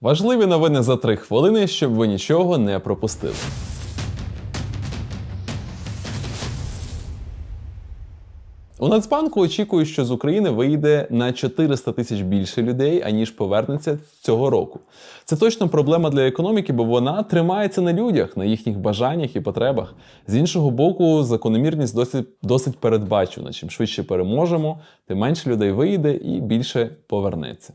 Важливі новини за три хвилини, щоб ви нічого не пропустили. У Нацбанку очікують, що з України вийде на 400 тисяч більше людей, аніж повернеться цього року. Це точно проблема для економіки, бо вона тримається на людях, на їхніх бажаннях і потребах. З іншого боку, закономірність досить, досить передбачена. Чим швидше переможемо, тим менше людей вийде і більше повернеться.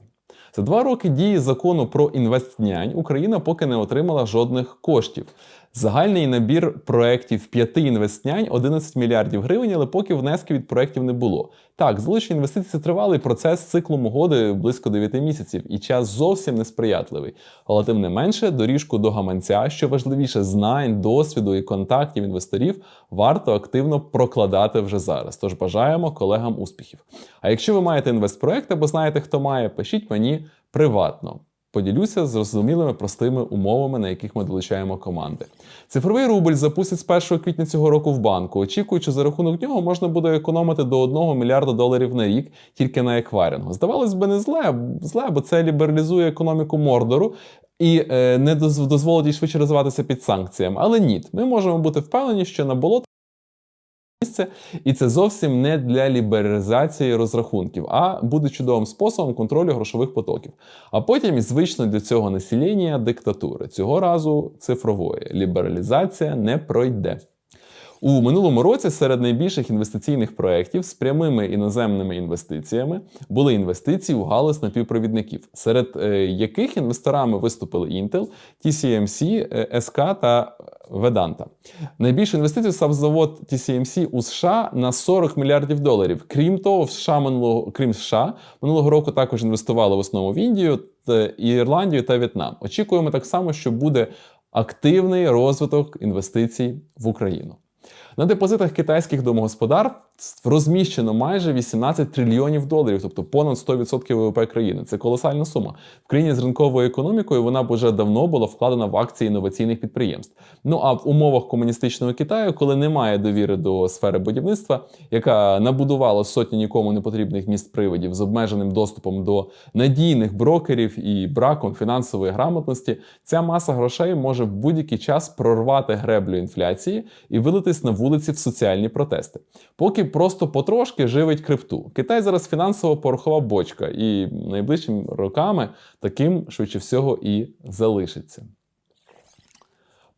За два роки дії закону про інвестнянь Україна поки не отримала жодних коштів. Загальний набір проєктів п'яти інвестнянь 11 мільярдів гривень, але поки внесків від проєктів не було. Так, залучення інвестицій це тривалий процес з циклом угоди близько 9 місяців, і час зовсім несприятливий. Але тим не менше, доріжку до гаманця, що важливіше, знань, досвіду і контактів інвесторів варто активно прокладати вже зараз. Тож бажаємо колегам успіхів. А якщо ви маєте інвестпроект або знаєте, хто має, пишіть мені приватно. Поділюся з зрозумілими простими умовами, на яких ми долучаємо команди. Цифровий рубль запустять з 1 квітня цього року в банку, очікуючи, за рахунок нього можна буде економити до 1 мільярда доларів на рік тільки на еквайрингу. Здавалось би, не зле, зле, бо це лібералізує економіку Мордору. І е, не доз- дозволить їй швидше розвиватися під санкціями. Але ні, ми можемо бути впевнені, що на болото місце, і це зовсім не для лібералізації розрахунків, а буде чудовим способом контролю грошових потоків. А потім звично для цього населення диктатури. Цього разу цифрової лібералізація не пройде. У минулому році серед найбільших інвестиційних проєктів з прямими іноземними інвестиціями були інвестиції у галузь напівпровідників, серед е, яких інвесторами виступили Intel, TSMC, е, SK та Vedanta. Найбільше інвестицій став завод TCMC у США на 40 мільярдів доларів. Крім того, в США минулого крім США минулого року також інвестували в основу в Індію, Ірландію та В'єтнам. Очікуємо так само, що буде активний розвиток інвестицій в Україну. На депозитах китайських домогосподарств розміщено майже 18 трильйонів доларів, тобто понад 100% ВВП країни. Це колосальна сума. В країні з ринковою економікою вона б уже давно була вкладена в акції інноваційних підприємств. Ну а в умовах комуністичного Китаю, коли немає довіри до сфери будівництва, яка набудувала сотні нікому не потрібних міст приводів з обмеженим доступом до надійних брокерів і браком фінансової грамотності, ця маса грошей може в будь-який час прорвати греблю інфляції і вилитись на вулиці в соціальні протести. Поки просто потрошки живить крипту. Китай зараз фінансово-порохова бочка, і найближчими роками таким швидше всього і залишиться.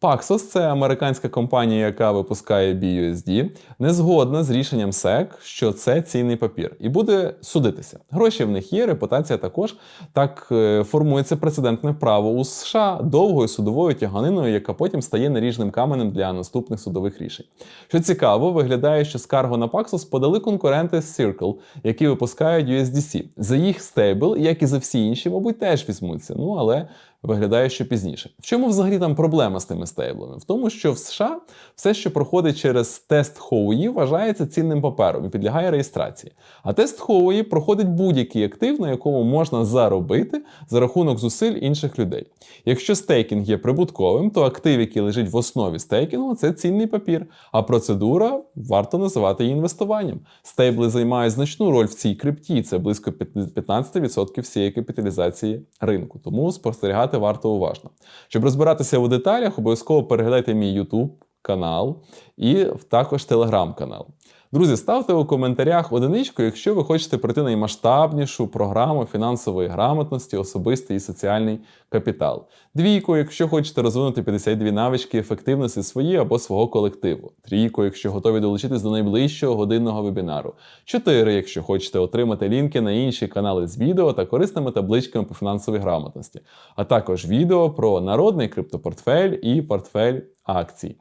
Paxos – це американська компанія, яка випускає BUSD, не згодна з рішенням SEC, що це цінний папір, і буде судитися. Гроші в них є, репутація також. Так е, формується прецедентне право у США довгою судовою тяганиною, яка потім стає наріжним каменем для наступних судових рішень. Що цікаво, виглядає, що скаргу на Paxos подали конкуренти Circle, які випускають USDC. За їх стейбл, як і за всі інші, мабуть, теж візьмуться. Ну але виглядає, що пізніше. В чому взагалі там проблема з тими стейблами? В тому, що в США все, що проходить через тест Хоуї, вважається цінним папером і підлягає реєстрації. А тест Хоуї проходить будь-який актив, на якому можна заробити за рахунок зусиль інших людей. Якщо стейкінг є прибутковим, то актив, який лежить в основі стейкінгу, це цінний папір. А процедура варто називати її інвестуванням. Стейбли займають значну роль в цій крипті. Це близько 15% всієї капіталізації ринку. Тому спостерігати варто уважно. Щоб розбиратися у деталях, обов'язково переглядайте мій YouTube канал і також телеграм-канал. Друзі, ставте у коментарях одиничку, якщо ви хочете пройти наймасштабнішу програму фінансової грамотності, особистий і соціальний капітал. Двійку, якщо хочете розвинути 52 навички ефективності свої або свого колективу. Трійку, якщо готові долучитись до найближчого годинного вебінару. Чотири, якщо хочете отримати лінки на інші канали з відео та корисними табличками по фінансовій грамотності, а також відео про народний криптопортфель і портфель акцій.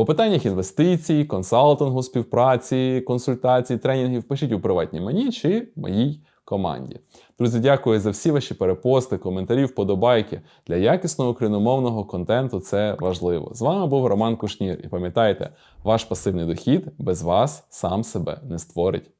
По питаннях інвестицій, консалтингу, співпраці, консультацій, тренінгів пишіть у приватній мені чи моїй команді. Друзі, дякую за всі ваші перепости, коментарі, вподобайки. Для якісного україномовного контенту це важливо. З вами був Роман Кушнір. І пам'ятайте, ваш пасивний дохід без вас сам себе не створить.